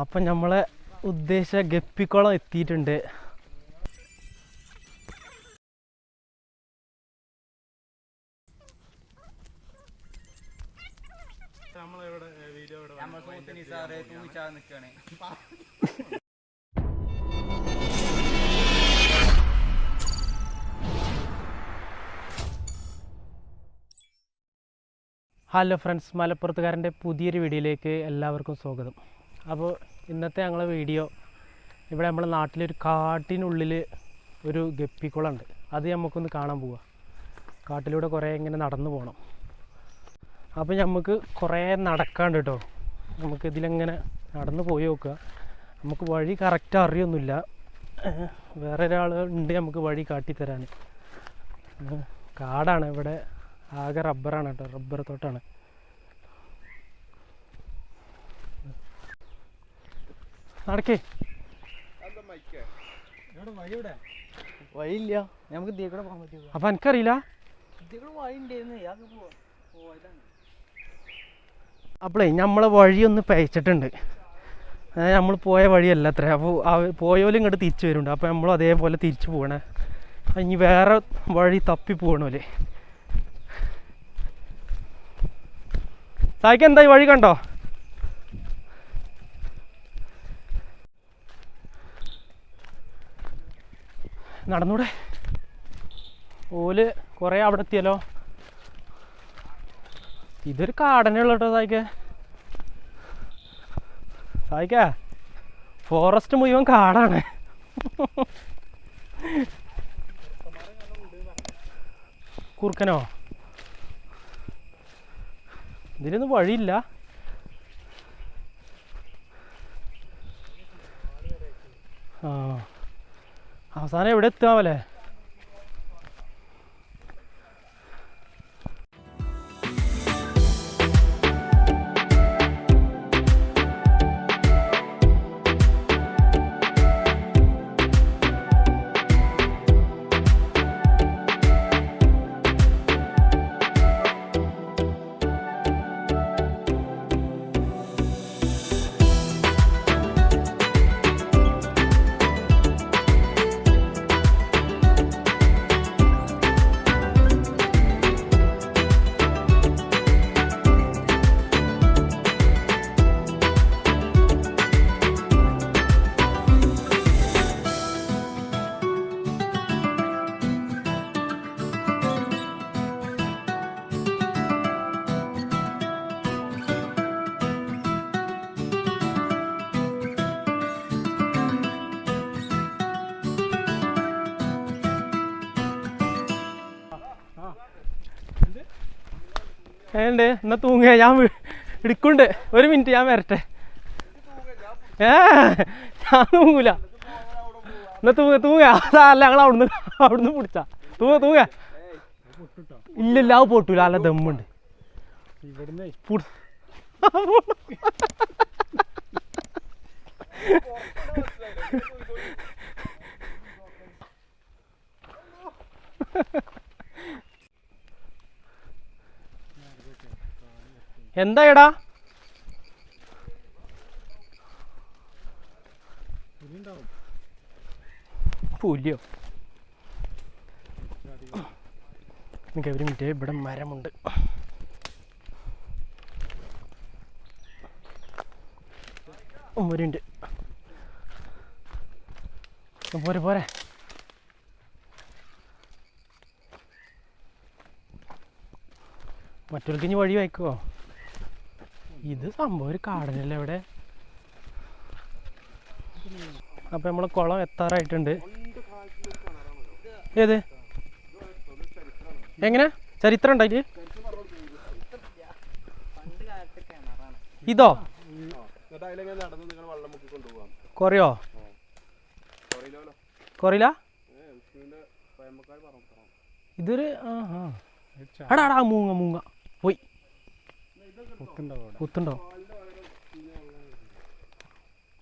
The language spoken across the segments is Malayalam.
അപ്പം നമ്മളെ ഉദ്ദേശ ഗപ്പിക്കുളം എത്തിയിട്ടുണ്ട്. ഹലോ ഫ്രണ്ട്സ് മലപ്പുറത്തുകാരന്റെ പുതിയൊരു വീഡിയോയിലേക്ക് എല്ലാവർക്കും സ്വാഗതം. അപ്പോൾ ഇന്നത്തെ ഞങ്ങളെ വീഡിയോ ഇവിടെ നമ്മുടെ നാട്ടിലൊരു കാട്ടിനുള്ളിൽ ഒരു ഗപ്പിക്കുളമുണ്ട് അത് നമുക്കൊന്ന് കാണാൻ പോവുക കാട്ടിലൂടെ കുറേ ഇങ്ങനെ നടന്നു പോകണം അപ്പോൾ നമുക്ക് കുറേ നടക്കാണ്ട് കേട്ടോ നമുക്ക് ഇതിലെങ്ങനെ നടന്നു പോയി നോക്കുക നമുക്ക് വഴി കറക്റ്റ് അറിയൊന്നുമില്ല. വേറെ ഒരാൾ ഉണ്ട് നമുക്ക് വഴി കാട്ടിത്തരാൻ കാടാണ്. ഇവിടെ ആകെ റബ്ബറാണ് കേട്ടോ റബ്ബർ തോട്ടാണ്. നടക്കേ. വഴിയില്ല. നമുക്ക് ഇതിൽ കൂടെ പോകാൻ പറ്റുമോ അപ്പൊ എനിക്കറിയില്ല. അപ്പോളേ നമ്മളെ വഴിയൊന്ന് പയച്ചിട്ടുണ്ട്. നമ്മൾ പോയ വഴിയല്ല അത്ര. അപ്പോൾ പോയോലും ഇങ്ങോട്ട് തിരിച്ചു വരുന്നുണ്ട്. അപ്പോൾ നമ്മളും അതേപോലെ തിരിച്ചു പോകണേ ഇനി വേറെ വഴി തപ്പി പോകണല്ലേ സായിക്ക് എന്താ ഈ വഴി കണ്ടോ? നടന്നൂടെ? ഓൽ കുറേ അവിടെ എത്തിയല്ലോ. ഇതൊരു കാടനുള്ള കേട്ടോ സായിക്ക. സായിക്ക ഫോറസ്റ്റ് മുഴുവൻ കാടാണ്. കുറുക്കനോ? ഇതിനൊന്നും വഴിയില്ല ആ അവസാനം എവിടെ എത്താമല്ലേ ഏണ്ട് എന്നാ തൂങ്ങ ഞാൻ എടുക്കുണ്ട് ഒരു മിനിറ്റ് ഞാൻ വരട്ടെ. ഏ ഞാൻ തൂങ്ങൂല. എന്നാ തൂങ്ങ തൂങ്ങ അതല്ല ഞങ്ങൾ അവിടുന്ന് അവിടുന്ന് പിടിച്ചാ. തൂങ്ങ തൂങ്ങ ഇല്ലല്ല അത് പൊട്ടൂല. അല്ല ദമ്മുണ്ട്. പുട്- എന്താ എടാ പുലിയോ എനിക്ക് മിനിറ്റ് ഇവിടെ മരമുണ്ട്. ഉമ്മരുണ്ട് മിനിറ്റ്. പോരെ പോരെ. മറ്റൊരു ഇനി വഴി വായിക്കുവോ? ഇത് സംഭവം ഒരു കാടനല്ലേ അവിടെ? അപ്പൊ നമ്മളെ കുളം എത്താറായിട്ടുണ്ട്. ഏത്? എങ്ങനെ? ചരിത്രം കിണറാണ് ഇതോ? കൊറിയോ? കൊറില? ഇതൊരു ആ ആ എടാ മൂങ്ങ മൂങ്ങ. കുത്തുണ്ടോ?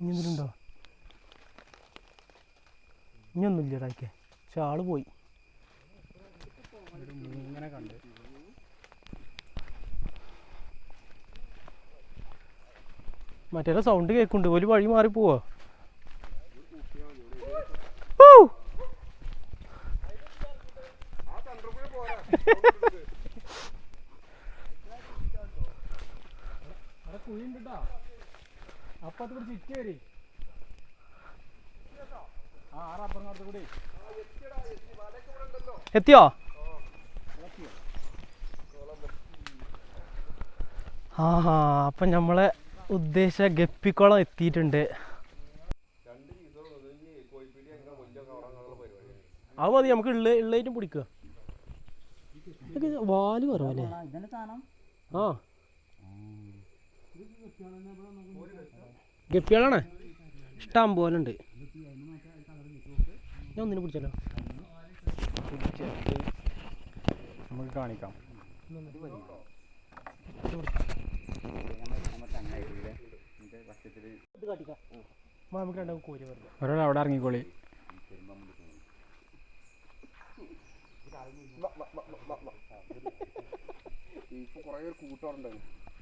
ഇനി എന്തിനുണ്ടോ? ഇനിയൊന്നുമില്ല ഇടാക്കെ പക്ഷെ ആൾ പോയി. ഇങ്ങനെ കണ്ട്. മറ്റേ സൗണ്ട് കേൾക്കുന്നുണ്ട് ഒരു വഴി മാറി പോവോ? അപ്പൊ അത് ചുറ്റി വരെ എത്തിയോ? ആ അപ്പം നമ്മളെ ഉദ്ദേശ ഗപ്പിക്കുളം എത്തിയിട്ടുണ്ട്. അത് മതി നമുക്ക് ഉള്ള പിടിക്കുക ഇതൊക്കെ വാൽ കുറവല്ലേ? ആ. ഗപ്പികളാണ്? ഇഷ്ടം പോലെ ഉണ്ട്. ഞാൻ ഒന്നിനെ പിടിച്ചല്ലോ നമുക്ക് കാണിക്കാം. ഒരാൾ അവിടെ ഇറങ്ങിക്കോളി. ഇപ്പൊ കൊറേ കൂട്ടറുണ്ടായിരുന്നു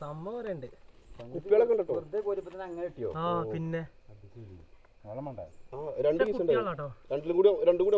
സംഭവം കുപ്പികളൊക്കെ ഉണ്ടോ വെറുതെ കോരിപ്പത്തിന് അങ്ങനെ കിട്ടിയോ ആ പിന്നെ. രണ്ട് രണ്ടിലും കൂടി രണ്ടും കൂടി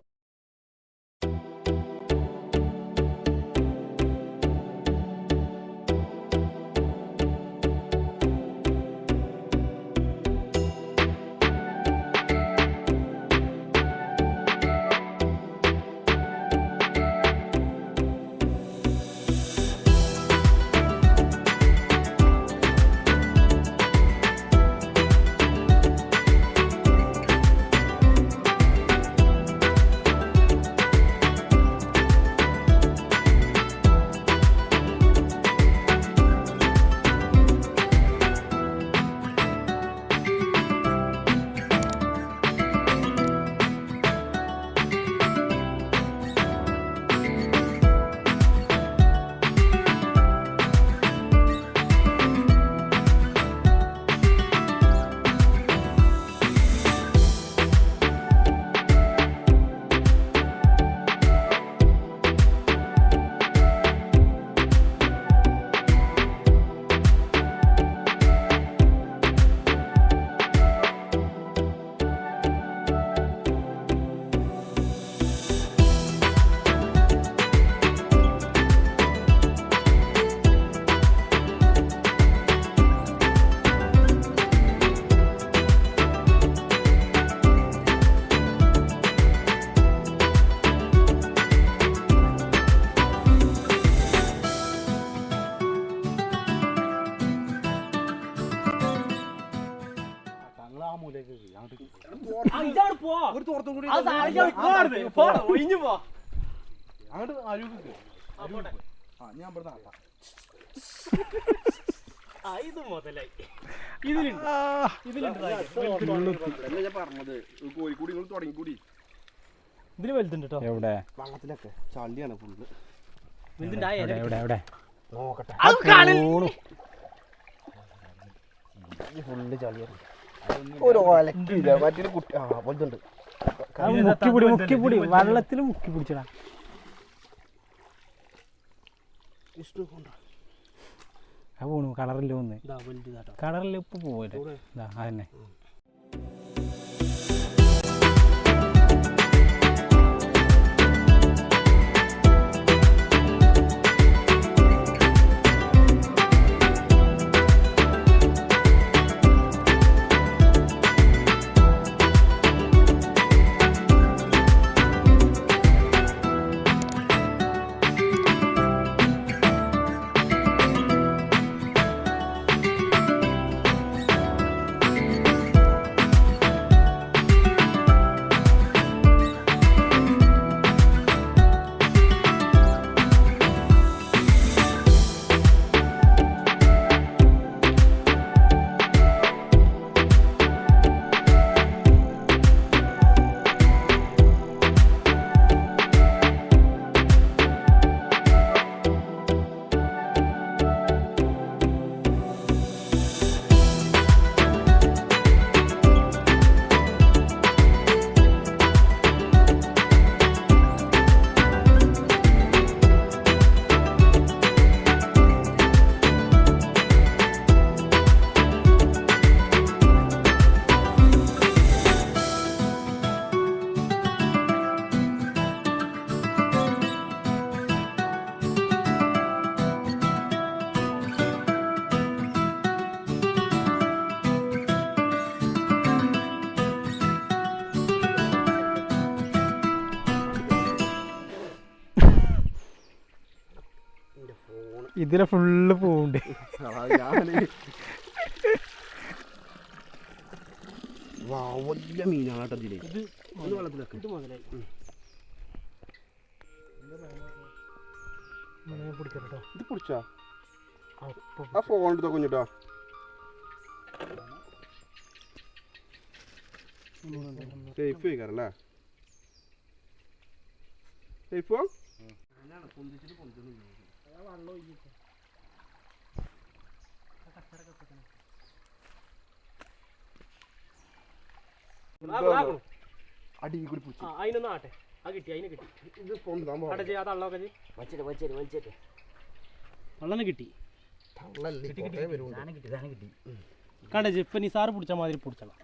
അങ്ങോട്ട് ആ ഞാൻ ഇവിടെ നാട്ടാ ആ, ഇത് മുതലായി. ഇതിലുണ്ട്. ഇതിലുണ്ട് ഞാൻ പറഞ്ഞത് കോഴിക്കൂടി നിങ്ങൾ തുടങ്ങിക്കൂടി. ഇതിൽ വലുതുണ്ട് കേട്ടോ എവിടെ? വള്ളത്തിലൊക്കെ. ഫുള്ള്. ഒരു ഒലക്കില്ല. മറ്റൊരു കുട്ടി ആ പോലത്തുണ്ട് മുക്കിപ്പൊടി മുക്കിപ്പൊടി വെള്ളത്തിൽ മുക്കി പിടിച്ചടാ. അത് പോണു കളറില്ല ഒന്ന് കളറില്ല ഇപ്പൊ പോയിട്ട് അതന്നെ. ഇതിലെ ഫുള്ള് പൂവുണ്ട് വാ വലിയ മീനാണ് കേട്ടോ ഇതിൽ. ഇത് ഇത് വെള്ളത്തിലൊക്കെ. ഇത് മുതലായി. പിടിക്കട്ടോ ഇത് പിടിച്ചാ? അപ്പൊ ആ ഫോൺ എടുത്തോ കുഞ്ഞിട്ടോ? സേഫ് കഴിക്കാറല്ലേ സേഫോ അടി കൂടി പിടിച്ചു ആ അതിനൊന്നും ആട്ടെ. ആ കിട്ടി അതിന് കിട്ടി. ഇത് അടച്ച് ആ തള്ളൊക്കെ ചെയ്യ്. വലിച്ചിട്ട് വലിച്ചിട്ട് വലിച്ചിട്ട്. കിട്ടി. ഇപ്പൊ നിസാറ് പിടിച്ച മാതിരി പിടിച്ചണം.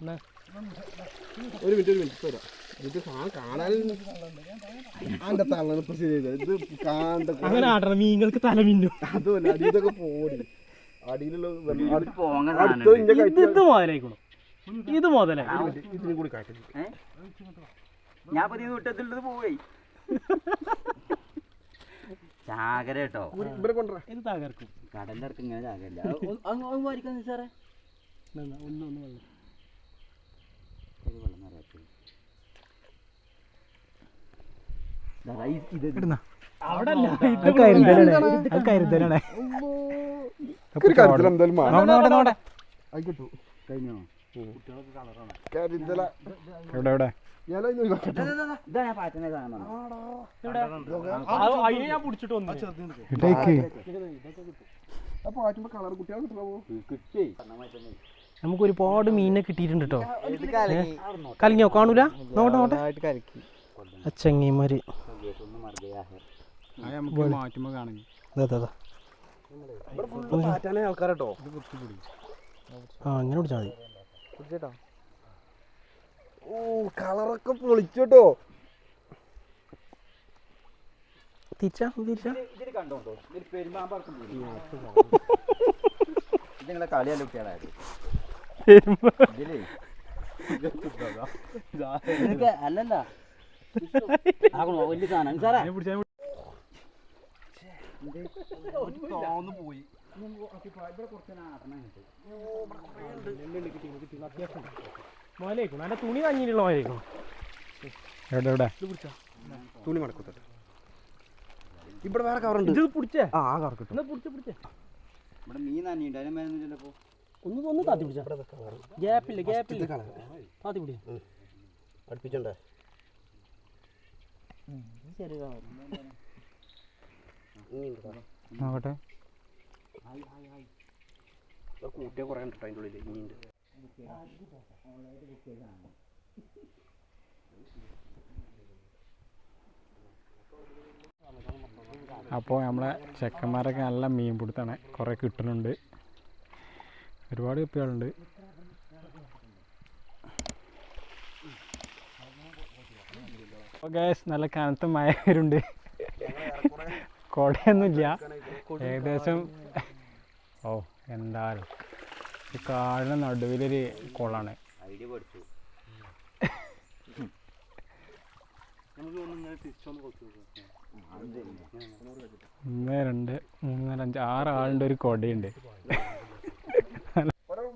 ഒരു മിനിറ്റ് ഒരു മിനിറ്റ് തരാം ഇത് സാധനം കാണാൻ അതിന്റെ തള്ളാണ് ഇപ്പൊ ശരിയായത് ഇത് കാണ്ട അങ്ങനെ ആട്ടണം മീനുകൾക്ക് തല മിന്നു. അതുമല്ല അടിയിലൊക്കെ പോടി. അടിയിലുള്ള അടുത്ത ഇന്റെ കഴിച്ച ഇത്. മുതലേ. ഇത് ഇതിനും കൂടി കാട്ടി ഞാൻ പതി വിട്ടത്തിലുള്ളത് പോയി ചാകര കേട്ടോ. ഇത് തകർക്കും. കടലിന്റെ അടുത്ത് ഇങ്ങനെ ചാകരില്ല അങ്ങ് സാറേ. ഒന്ന് ഒന്ന് വെള്ളം വെള്ളം കരുതലാണ് കഴിഞ്ഞോ? എവിടെ എവിടെ? നമുക്ക് ഒരുപാട് മീനിനെ കിട്ടിയിട്ടുണ്ട് കേട്ടോ കലങ്ങിയോ? കാണൂല? നോട്ടെ നോട്ടെ ആ ചെങ്ങീമാര് മാറ്റുമ്പോ ആ അങ്ങനെ പിടിച്ചാൽ മതി. ഓ കളറൊക്കെ പൊളിച്ചോട്ടോ. തിരിച്ചാ തിരിച്ചാ. ഇതിൽ കണ്ടോട്ടോ ഇതിൽ പെരുമാമ്പറക്കും ഇത് നിങ്ങളെ കളിയല്ല കുട്ടികളായത്. ഇതിലേ. അല്ലല്ല വലിയ സാധനം. സാറേ. പോയി. മോലേക്കും. നല്ല തുണി നഞ്ഞിട്ടുള്ള മോലേക്കും. എവിടെ എവിടെ? തുണി മടക്കത്തോട്ടെ. ഇവിടെ വേറെ കവറുണ്ട് ഇത് പിടിച്ചേ? ആ ആ കവർ കിട്ടും. പിടിച്ച പിടിച്ചേ പിടിച്ചേ. ഇവിടെ മീൻ നന്ദിയുണ്ട് അതിനെ മരുന്നില്ലല്ലോ ഒന്ന് ഒന്ന് താത്തി പിടിച്ചാ? ഗ്യാപ്പില്ല ഗ്യാപ്പില്ല. താത്തി പിടി അടുപ്പിച്ചണ്ടേ. നോക്കട്ടെ. കൂട്ടിയ കുറേ ഉണ്ട് കേട്ടോ അതിന്റെ ഉള്ളിൽ ഇനിയുണ്ട് അപ്പോൾ നമ്മളെ ചെക്കന്മാരൊക്കെ നല്ല മീൻ പിടുത്താണ് കുറേ കിട്ടുന്നുണ്ട് ഒരുപാട് കുപ്പികളുണ്ട് ഗ്യാസ് നല്ല കനത്ത മഴ വരുന്നുണ്ട് കുടയൊന്നുമില്ല ഏകദേശം ഓ എന്തായാലും. ഈ കാടിന് നടുവിലൊരു കുളമാണ് ഐഡിയ പഠിച്ചു. ഒന്ന് രണ്ട് മൂന്ന് നാല് അഞ്ച് ആറ് ആളുണ്ട് ഒരു കൊടയുണ്ട്. ഒരാൾ